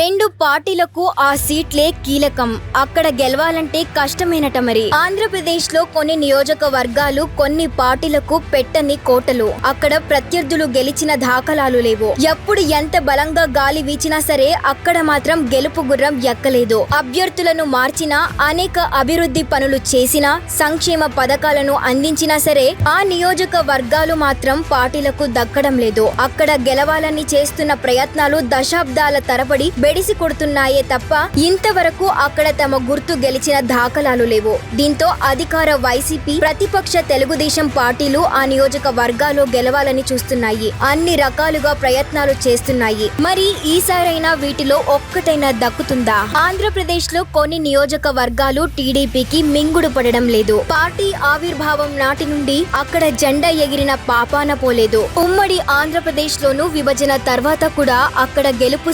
రెండు పార్టీలకు ఆ సీట్లే కీలకం. అక్కడ గెలవాలంటే కష్టమేనట మరి. ఆంధ్రప్రదేశ్లో కొన్ని నియోజకవర్గాలు కొన్ని పార్టీలకు పెట్టని కోటలు. అక్కడ ప్రత్యర్థులు గెలిచిన దాఖలాలు లేవు. ఎప్పుడు ఎంత బలంగా గాలి వీచినా సరే అక్కడ మాత్రం గెలుపు గుర్రం ఎక్కలేదు. అభ్యర్థులను మార్చినా అనేక అభివృద్ధి పనులు చేసినా సంక్షేమ పథకాలను అందించినా సరే ఆ నియోజకవర్గాలు మాత్రం పార్టీలకు దక్కడం లేదు. అక్కడ గెలవాలని చేస్తున్న ప్రయత్నాలు దశాబ్దాల తరబడి బెడిసి కొడుతున్నాయే తప్ప ఇంతవరకు అక్కడ తమ గుర్తు గెలిచిన దాఖలాలు లేవు. దీంతో అధికార వైసీపీ ప్రతిపక్ష తెలుగుదేశం పార్టీలు ఆ నియోజకవర్గాల్లో గెలవాలని చూస్తున్నాయి. అన్ని రకాలుగా ప్రయత్నాలు చేస్తున్నాయి. మరి ఈసారైనా వీటిలో ఒక్కటైనా దక్కుతుందా? ఆంధ్రప్రదేశ్లో కొన్ని నియోజకవర్గాలు టీడీపీకి మింగుడు పడడం లేదు. పార్టీ ఆవిర్భావం నాటి నుండి అక్కడ జెండా ఎగిరిన పాపాన పోలేదు. ఉమ్మడి ఆంధ్రప్రదేశ్ లోను విభజన తర్వాత కూడా అక్కడ గెలుపు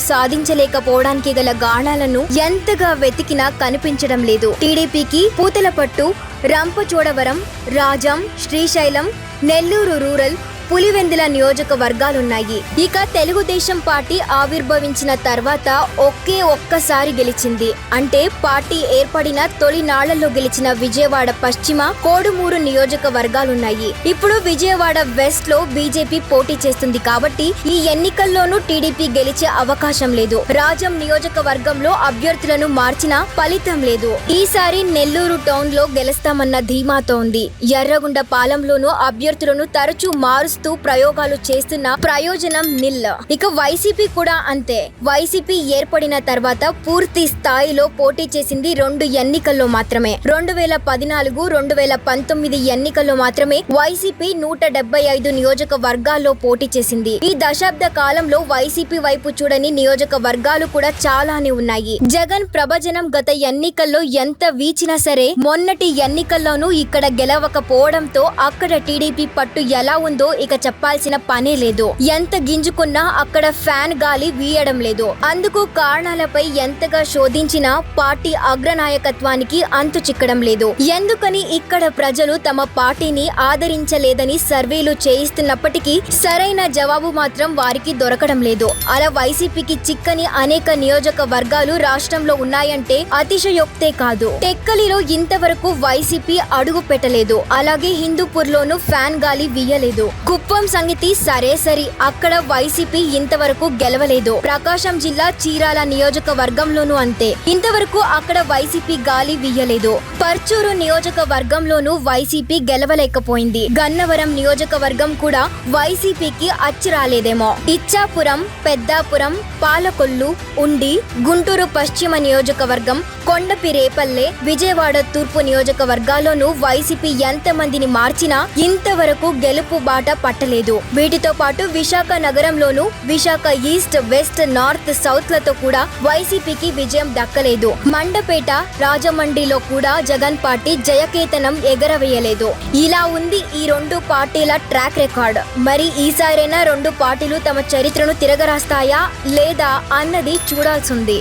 పోవడానికి గల గాణాలను ఎంతగా వెతికినా కనిపించడం లేదు. టీడీపీకి పూతలపట్టు రంపచోడవరం రాజం శ్రీశైలం నెల్లూరు రూరల్ పులివెందుల నియోజకవర్గాలున్నాయి. ఇక తెలుగుదేశం పార్టీ ఆవిర్భవించిన తర్వాత ఒకే ఒక్కసారి గెలిచింది. అంటే పార్టీ ఏర్పడిన తొలి నాళ్ళలో గెలిచిన విజయవాడ పశ్చిమ కోడుమూరు నియోజకవర్గాలున్నాయి. ఇప్పుడు విజయవాడ వెస్ట్లో బీజేపీ పోటీ చేస్తుంది కాబట్టి ఈ ఎన్నికల్లోనూ టీడీపీ గెలిచే అవకాశం లేదు. రాజం నియోజకవర్గంలో అభ్యర్థులను మార్చినా ఫలితం లేదు. ఈసారి నెల్లూరు టౌన్లో గెలుస్తామన్న ధీమాతో ఉంది. ఎర్రగుండ పాలెంలోనూ అభ్యర్థులను తరచూ మారుస్తూ ప్రయోగాలు చేస్తున్న ప్రయోజనం నిల్. ఇక వైసీపీ కూడా అంతే. వైసీపీ ఏర్పడిన తర్వాత పూర్తి స్థాయిలో పోటీ చేసింది రెండు ఎన్నికల్లో మాత్రమే. రెండు వేల పద్నాలుగు రెండు వేల పంతొమ్మిది ఎన్నికల్లో మాత్రమే వైసీపీ నూట డెబ్బై ఐదు నియోజకవర్గాల్లో పోటీ చేసింది. ఈ దశాబ్ద కాలంలో వైసీపీ వైపు చూడని నియోజకవర్గాలు కూడా చాలానే ఉన్నాయి. జగన్ ప్రభజనం గత ఎన్నికల్లో ఎంత వీచినా సరే మొన్నటి ఎన్నికల్లోనూ ఇక్కడ గెలవకపోవడంతో అక్కడ టీడీపీ పట్టు ఎలా ఉందో ఇక చెప్పాల్సిన పనే లేదు. ఎంత గింజుకున్నా అక్కడ ఫ్యాన్ గాలి వీయడం లేదు. అందుకు కారణాలపై ఎంతగా శోధించినా పార్టీ అగ్రనాయకత్వానికి అంతు చిక్కడం లేదు. ఎందుకని ఇక్కడ ప్రజలు తమ పార్టీని ఆదరించలేదని సర్వేలు చేయిస్తున్నప్పటికీ సరైన జవాబు మాత్రం వారికి దొరకడం లేదు. అలా వైసీపీకి చిక్కని అనేక నియోజకవర్గాలు రాష్ట్రంలో ఉన్నాయంటే అతిశయోక్తే కాదు. టెక్కలిలో ఇంతవరకు వైసీపీ అడుగు పెట్టలేదు. అలాగే హిందూపూర్ లోను ఫ్యాన్ గాలి వీయలేదు. కుప్పం సంగతి సరే సరి. అక్కడ వైసీపీ ఇంతవరకు గెలవలేదు. ప్రకాశం జిల్లా చీరాల నియోజకవర్గంలోనూ అంతే. ఇంతవరకు అక్కడ వైసీపీ గాలి వీయలేదు. పర్చూరు నియోజకవర్గంలోనూ వైసీపీ గెలవలేకపోయింది. గన్నవరం నియోజకవర్గం కూడా వైసీపీకి అచ్చి రాలేదేమో. ఇచ్చాపురం పెద్దాపురం పాలకొల్లు ఉండి గుంటూరు పశ్చిమ నియోజకవర్గం కొండపిరేపల్లె విజయవాడ తూర్పు నియోజకవర్గాల్లోనూ వైసీపీ ఎంతమందిని మార్చినా ఇంతవరకు గెలుపు బాట పట్టలేదు. వీటితో పాటు విశాఖ నగరంలోనూ విశాఖ ఈస్ట్ వెస్ట్ నార్త్ సౌత్లతో కూడా వైసీపీకి విజయం దక్కలేదు. మండపేట రాజమండ్రిలో కూడా జగన్ పార్టీ జయకేతనం ఎగరవేయలేదు. ఇలా ఉంది ఈ రెండు పార్టీల ట్రాక్ రికార్డ్. మరి ఈసారైనా రెండు పార్టీలు తమ చరిత్రను తిరగరాస్తాయా లేదా అన్నది చూడాల్సింది.